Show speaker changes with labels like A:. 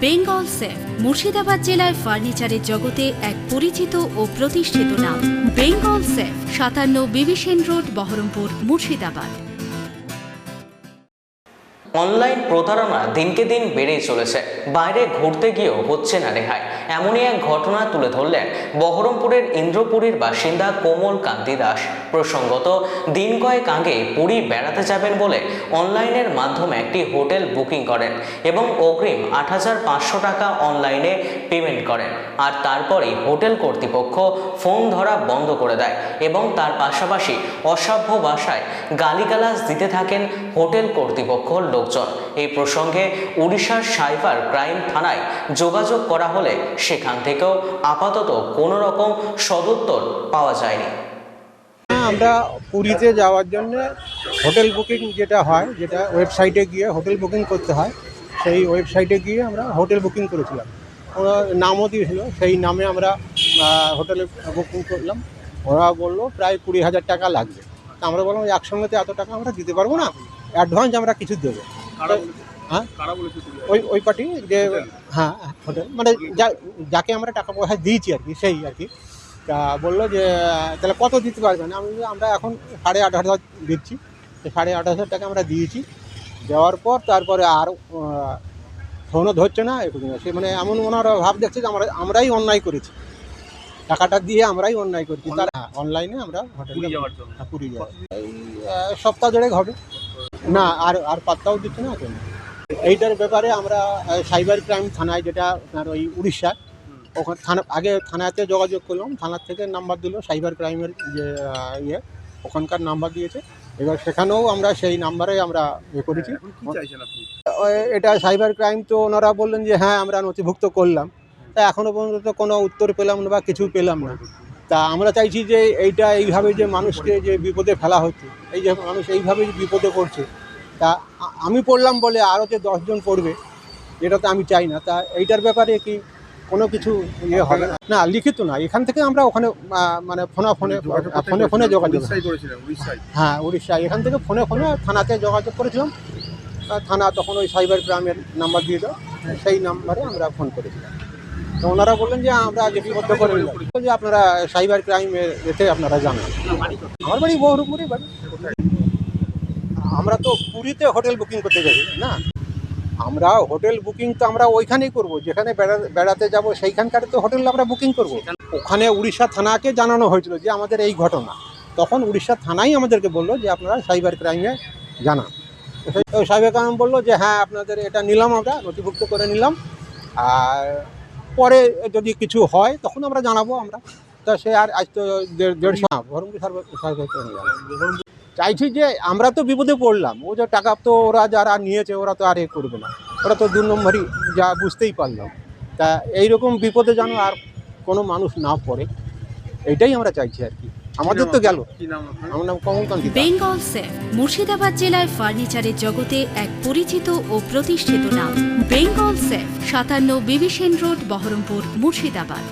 A: Bengal safe, Murshidabad জেলায় ফার্নিচারের জগতে এক পরিচিত ও প্রতিষ্ঠিত নাম। বেঙ্গল সেফ, সাতান্ন বিবিসেন রোড, বহরমপুর, মুর্শিদাবাদ।
B: অনলাইন প্রতারণা দিনকে দিন বেড়েই চলেছে। বাইরে ঘুরতে গিয়েও হচ্ছে না রেহাই। এমনই এক ঘটনা তুলে ধরলেন বহরমপুরের ইন্দ্রপুরীর বাসিন্দা কোমল কান্তি দাস। প্রসঙ্গত, দিন কয়েক আগে পুরী বেড়াতে যাবেন বলে অনলাইনের মাধ্যমে একটি হোটেল বুকিং করেন এবং অগ্রিম আট হাজার পাঁচশো টাকা অনলাইনে পেমেন্ট করেন। আর তারপরেই হোটেল কর্তৃপক্ষ ফোন ধরা বন্ধ করে দেয় এবং তার পাশাপাশি অসভ্য ভাষায় গালিগালাজ দিতে থাকেন হোটেল কর্তৃপক্ষ লোকজন। এই প্রসঙ্গে উড়িষ্যার সাইবার ক্রাইম থানায় যোগাযোগ করা হলে সেখান থেকেও আপাতত কোনো রকম সদুত্তর পাওয়া যায়নি।
C: আমরা পুরীতে যাওয়ার জন্য হোটেল বুকিং যেটা হয় যেটা ওয়েবসাইটে গিয়ে হোটেল বুকিং করতে হয় সেই ওয়েবসাইটে গিয়ে আমরা হোটেল বুকিং করেছিলাম। ওরা নামও দিয়েছিল সেই নামে আমরা হোটেলে বুকিং করলাম। ওরা বলল প্রায় কুড়ি হাজার টাকা লাগবে। তা আমরা বললাম একসঙ্গে তো এত টাকা আমরা দিতে পারব না? অ্যাডভান্স আমরা কিছু দেবো। হ্যাঁ? ওই ওই পার্টি যে হ্যাঁ হোটেল মানে যা যাকে আমরা টাকা পয়সা দিয়েছি আর কি সেই আর কি। তা বলল যে তাহলে কত দিতে পারবেন আমি আমরা এখন সাড়ে আট হাজার দিচ্ছি। সাড়ে আট হাজার টাকা আমরা দিয়েছি। দেওয়ার পর তারপরে আর ফোনও ধরছে না একটু সে মানে এমন ওনারা ভাব দেখছে যে আমরা আমরাই অন্যায় করেছি। টাকাটা দিয়ে আমরাই অন্যায় করেছি। তার অনলাইনে আমরা হোটেলে হ্যাঁ, পুরী যাওয়ার। এই সপ্তাহ ধরে হবে। না আর আর পাত্তাও দিচ্ছে না কেন। এইটার ব্যাপারে আমরা সাইবার ক্রাইম থানায় যেটা আপনার ওই উড়িষ্যা ওখানে থানা আগে থানাতে যোগাযোগ করলাম থানার থেকে নাম্বার দিল সাইবার ক্রাইমের যে ইয়ে ওখানকার নাম্বার দিয়েছে। এবার সেখানেও আমরা সেই নাম্বারে আমরা ইয়ে করেছি। এটা সাইবার ক্রাইম তো ওনারা বললেন যে হ্যাঁ আমরা নথিভুক্ত করলাম। তা এখনও পর্যন্ত তো কোনো উত্তর পেলাম না বা কিছু পেলাম না। তা আমরা চাইছি যে এইটা এইভাবে যে মানুষকে যে বিপদে ফেলা হচ্ছে এই যে মানুষ এইভাবে যে বিপদে পড়ছে তা আমি পড়লাম বলে আরও যে দশজন পড়বে এটা তো আমি চাই না। তা এইটার ব্যাপারে কি কোনো কিছু ইয়ে হবে না। না লিখিত না। এখান থেকে আমরা ওখানে মানে ফোনে ফোনে ফোনে ফোনে যোগাযোগ। হ্যাঁ উড়িষ্যা এখান থেকে ফোনে ফোনে থানাতে যোগাযোগ করেছিলাম। থানা তখন ওই সাইবার ক্রাইমের নাম্বার দিয়ে দাও সেই নাম্বারে আমরা ফোন করেছিলাম। তো ওনারা বললেন যে আমরা লিপিবদ্ধ করে নিলাম। যে আপনারা সাইবার ক্রাইমের এতে আপনারা জানান। আমার বাড়ি বহরমপুরে বাড়ি। আমরা তো পুরীতে হোটেল বুকিং করতে যাই না? আমরা হোটেল বুকিং তো আমরা ওইখানেই করব, যেখানে বেড়া- বেড়াতে যাব সেইখানকার তো হোটেল আমরা বুকিং করব। ওখানে উড়িষ্যা থানাকে জানানো হয়েছিল যে আমাদের এই ঘটনা। তখন উড়িষ্যা থানাই আমাদেরকে বলল যে আপনারা সাইবার ক্রাইমে জানান। সাইবার ক্রাইম বলল যে হ্যাঁ আপনাদের এটা নিলাম আমরা, নথিভুক্ত করে নিলাম। আর পরে যদি কিছু হয়, তখন আমরা জানাব আমরা। তা সে আর আজ তো দেড়, দেড়শো বহরমপুর করে নিলাম। চাইছি যে আমরা তো বিপদে পড়লাম। ও যে টাকা তো ওরা যারা নিয়েছে ওরা তো আর এ করবে না। ওরা তো দু নম্বরই যা বুঝতেই পারলাম তা এইরকম বিপদে যেন আর কোনো মানুষ না পড়ে এইটাই আমরা চাইছি আর কি। আমাদের তো গেল। আমার নাম কমলকান্তি
A: বেঙ্গল সেফ মুর্শিদাবাদ জেলায় ফার্নিচারের জগতে এক পরিচিত ও প্রতিষ্ঠিত নাম। বেঙ্গল সেফ সাতান্ন বিবিসেন রোড বহরমপুর মুর্শিদাবাদ।